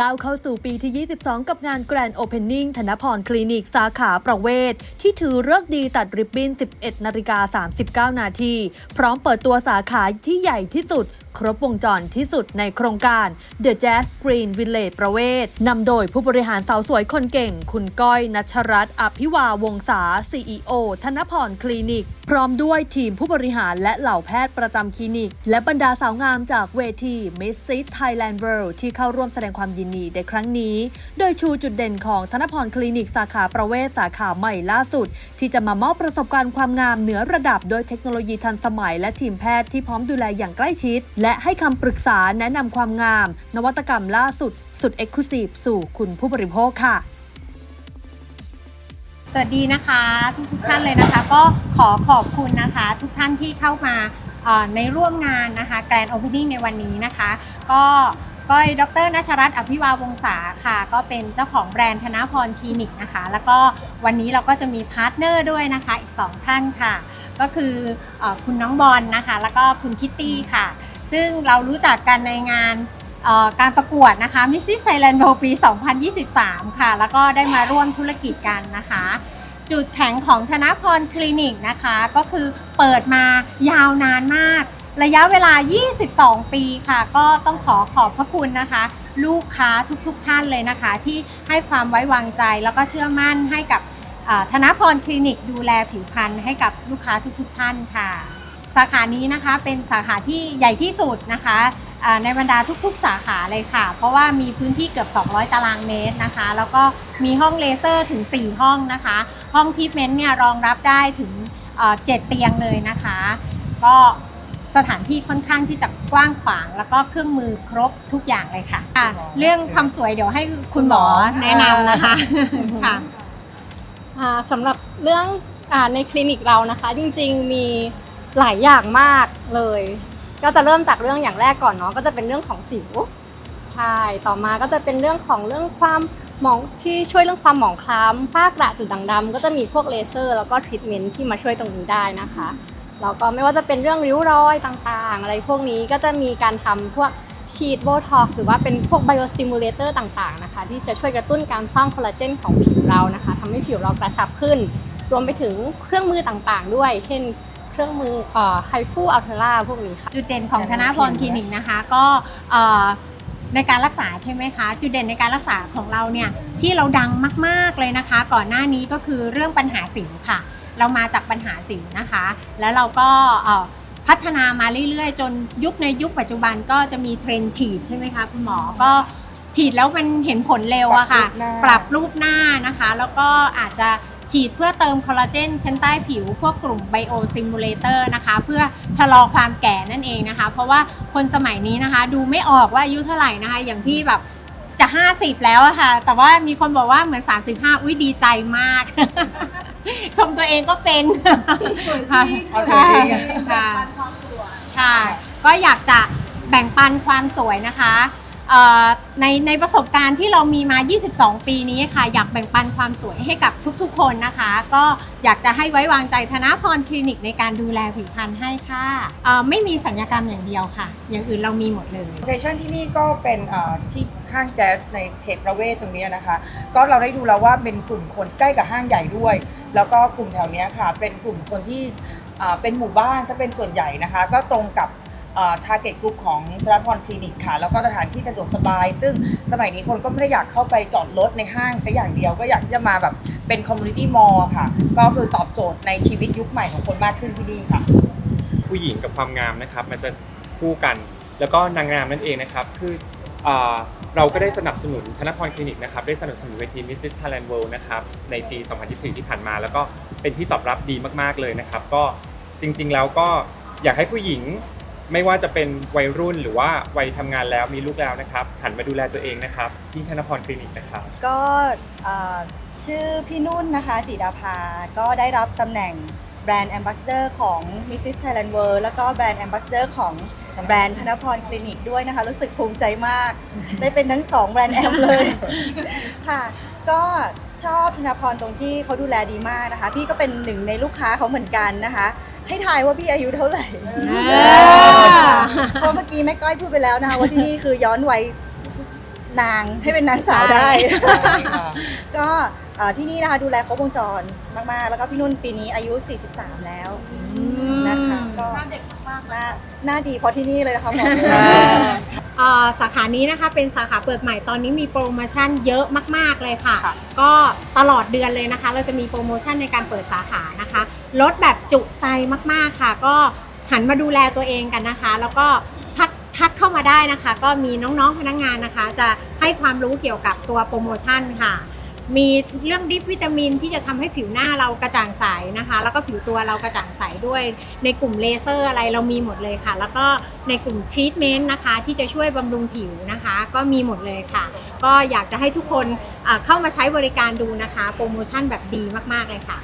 ก้าวเข้าสู่ปีที่ 22 กับงาน Grand Opening ธนพรคลินิก สาขาประเวศ ที่ถือเลิกดีตัดริบบิ้น 11 นาฬิกา 39 นาที พร้อมเปิดตัวสาขาที่ใหญ่ที่สุด ครบวงจรที่สุดในโครงการ The Jazz Green Village ประเวศนำโดยผู้บริหารสาวสวยคนเก่ง คุณก้อยนัชรัตน์อภิวาวงศา CEO ธนพรคลินิก พร้อมด้วยทีมผู้บริหารและเหล่าแพทย์ประจำคลินิก และบรรดาสาวงามจากเวที Miss Sis Thailand World ที่เข้าร่วมแสดงความยินดีในครั้งนี้ โดยชูจุดเด่นของธนพรคลินิกสาขาประเวศสาขาใหม่ล่าสุด ที่จะมามอบประสบการณ์ความงามเหนือระดับโดยเทคโนโลยีทันสมัย และทีมแพทย์ที่พร้อมดูแลอย่างใกล้ชิดและและให้คำปรึกษาแนะนำความงาม นวัตกรรมล่าสุด สุดเอ็กซ์คลูซีฟสู่คุณผู้บริโภคค่ะ สวัสดีนะคะทุกทุกๆท่านเลยนะคะ ก็ขอขอบคุณนะคะ ทุกท่านที่เข้ามาเอ่อในร่วมงานนะคะแกรนด์โอเพนนิ่งในวันนี้นะคะ ก็ก้อยดรนัชรัตน์อภิวาวงศาค่ะ ก็เป็นเจ้าของแบรนด์ธนพรคลินิกนะคะ แล้วก็วันนี้เราก็จะมีพาร์ทเนอร์ด้วยนะคะ อีก 2 ท่านค่ะ ก็คือเออคุณน้องบอลนะคะ แล้วก็คุณคิตตี้ค่ะ ซึ่งเรารู้จักกันในงานการประกวดนะคะ Mrs. Thailand World ปี 2023 ค่ะ แล้วก็ได้มาร่วมธุรกิจกันนะคะ จุดแข็งของธนพรคลินิกนะคะ ก็คือเปิดมายาวนานมาก ระยะเวลา 22 ปีค่ะ ก็ต้องขอขอบพระคุณนะคะ ลูกค้าทุกๆทท่านเลยนะคะ ที่ให้ความไว้วางใจแล้วก็เชื่อมั่นให้กับธนพรคลินิกดูแลผิวพรรณให้กับลูกค้าทุกๆทท่านค่ะ สาขานี้นะคะเป็นสาขาที่ใหญ่ที่สุดนะคะอ่าในบรรดาทุกๆ สาขาเลยค่ะ เพราะว่ามีพื้นที่เกือบ 200 ตารางเมตรนะคะ แล้วก็มีห้องเลเซอร์ถึง 4 ห้องนะคะ ห้องทีทเมนต์เนี่ยรองรับได้ถึงเอ่อ7เตียงเลยนะคะ ก็สถานที่ค่อนข้างที่จะกว้างขวาง แล้วก็เครื่องมือครบทุกอย่างเลยค่ะอะเรื่องความสวยเดี๋ยวให้คุณหมอแนะนำนะคะค่ะอ่าสำหรับเรื่องอาในคลินิกเรานะคะ จริงๆมี หลายอย่างมากเลย ก็จะเริ่มจากเรื่องอย่างแรกก่อนเนาะก็จะเป็นเรื่องของสิวใช่ต่อมาก็จะเป็นเรื่องของเรื่องความหมองที่ช่วยเรื่องความหมองคล้ำฝ้ากระจุดด่างดำก็จะมีพวกเลเซอร์ แล้วก็ทรีทเมนต์ที่มาช่วยตรงนี้ได้นะคะแล้วก็ไม่ว่าจะเป็นเรื่องริ้วรอยต่างๆ อะไรพวกนี้ก็จะมีการทำพวกฉีดโบท็อกหรือว่าเป็นพวกไบโอสติมูลเลเตอร์ต่างๆนะคะ ที่จะช่วยกระตุ้นการสร้างคอลลาเจนของผิวเรานะคะทำให้ผิวเรากระชับขึ้น รวมไปถึงเครื่องมือต่างๆ ด้วย เช่น เครื่องมือไฮฟูอัลเทราพวกนี้ค่ะจุดเด่นของธนาพรคลินิกนะคะก็เอ่อในการรักษาใช่ไหมคะ จุดเด่นในการรักษาของเราเนี่ยที่เราดังมากๆเลยนะคะ ก่อนหน้านี้ก็คือเรื่องปัญหาสิวค่ะ เรามาจากปัญหาสิวนะคะ แล้วเราก็เอ่อพัฒนามาเรื่อยๆ จนยุคในยุคปัจจุบันก็จะมีเทรนด์ฉีดใช่ไหมคะคุณหมอก็ฉีดแล้วมันเห็นผลเร็วอะค่ะ ปรับรูปหน้านะคะ แล้วก็อาจจะ ฉีดเพื่อเติมคอลลาเจนชั้นใต้ผิว พวกกลุ่มไบโอซิมูเลเตอร์นะคะ เพื่อชะลอความแก่นั่นเองนะคะ เพราะว่าคนสมัยนี้นะคะ ดูไม่ออกว่าอายุเท่าไหร่นะคะ อย่างพี่แบบจะ 50 แล้วอะค่ะ แต่ว่ามีคนบอกว่าเหมือน 35 อุ้ยดีใจมาก ชมตัวเองก็เป็นค่ะเอาตัวเองอะค่ะค่ะ ก็อยากจะแบ่งปันความสวยนะคะเอ่อ ในในประสบการณ์ที่เรามีมา 22 ปีนี้ค่ะ อยากแบ่งปันความสวยให้กับทุกๆ คนนะคะ ก็อยากจะให้ไว้วางใจธนาพรคลินิกในการดูแลผิวพรรณให้ค่ะไม่มีสัญญกรรมอย่างเดียวค่ะ อย่างอื่นเรามีหมดเลยโลเคชั่นที่นี่ก็เป็นที่ห้างแจ๊สในเขตประเวศตรงนี้นะคะ ก็เราได้ดูแล้วว่าเป็นกลุ่มคนใกล้กับห้างใหญ่ด้วย แล้วก็กลุ่มแถวนี้ค่ะ เป็นกลุ่มคนที่เป็นหมู่บ้านถ้าเป็นส่วนใหญ่นะคะ ก็ตรงกับ ทาร์เก็ตกลุ่มของธนพรคลินิกค่ะ แล้วก็สถานที่สะดวกสบาย ซึ่งสมัยนี้คนก็ไม่ได้อยากเข้าไปจอดรถในห้างซะอย่างเดียว ก็อยากที่จะมาแบบเป็นคอมมูนิตี้มอลล์ค่ะ ก็คือตอบโจทย์ในชีวิตยุคใหม่ของคนมากขึ้นที่นี่ค่ะ ผู้หญิงกับความงามนะครับมันจะคู่กัน แล้วก็นางงามนั่นเองนะครับคืออ่าเราก็ได้สนับสนุนธนพรคลินิกนะครับได้สนับสนุนเวที Mrs. Thailand World นะครับในปี 2024 ที่ผ่านมา แล้วก็เป็นที่ตอบรับดีมากๆเลยนะครับ ก็จริง ๆ แล้วก็อยากให้ผู้หญิง ไม่ว่าจะเป็นวัยรุ่นหรือว่าวัยทำงานแล้วมีลูกแล้วนะครับ หันมาดูแลตัวเองนะครับ ที่ธนพรคลินิกนะครับ ก็เอ่อชื่อพี่นุ่นนะคะจิดาภา ก็ได้รับตำแหน่งแบรนด์แอมบาสเดอร์ของ Mrs. Thailand World แล้วก็แบรนด์แอมบาสเดอร์ของแบรนด์ธนพรคลินิกด้วยนะคะ รู้สึกภูมิใจมาก ได้เป็นทั้งสองแบรนด์แอมเลย ค่ะ ก็ชอบธนพรตรงที่เขาดูแลดีมากนะคะ พี่ก็เป็นหนึ่งในลูกค้าเขาเหมือนกันนะคะ ให้ทายว่าพี่อายุเท่าไหร่เพราะเมื่อกี้แม่ก้อยพูดไปแล้วนะคะว่าที่นี่คือย้อนวัยนางให้เป็นนางสาวได้ค่ะก็เอ่อที่นี่นะคะดูแลครบวงจรมาก ๆ แล้วก็พี่นุ่นปีนี้อายุ 43 แล้วนะคะก็หน้าเด็กมากๆหน้าหน้าดีเพราะที่นี่เลยนะคะบอกเลยเอ่อสาขานี้นะคะเป็นสาขาเปิดใหม่ตอนนี้มีโปรโมชั่นเยอะมาก ๆ เลยค่ะ ก็ตลอดเดือนเลยนะคะ เราจะมีโปรโมชั่นในการเปิดสาขานะคะ ลดแบบจุใจมากๆค่ะ ก็หันมาดูแลตัวเองกันนะคะ แล้วก็ทักทักเข้ามาได้นะคะ ก็มีน้องๆพนักงานนะคะ จะให้ความรู้เกี่ยวกับตัวโปรโมชั่นค่ะ มีเรื่องดิฟวิตามินที่จะทำให้ผิวหน้าเรากระจ่างใสนะคะ แล้วก็ผิวตัวเรากระจ่างใสด้วย ในกลุ่มเลเซอร์อะไรเรามีหมดเลยค่ะ แล้วก็ในกลุ่มทรีทเมนต์นะคะ ที่จะช่วยบำรุงผิวนะคะ ก็มีหมดเลยค่ะ ก็อยากจะให้ทุกคนเข้ามาใช้บริการดูนะคะ โปรโมชั่นแบบดีมากๆเลยค่ะ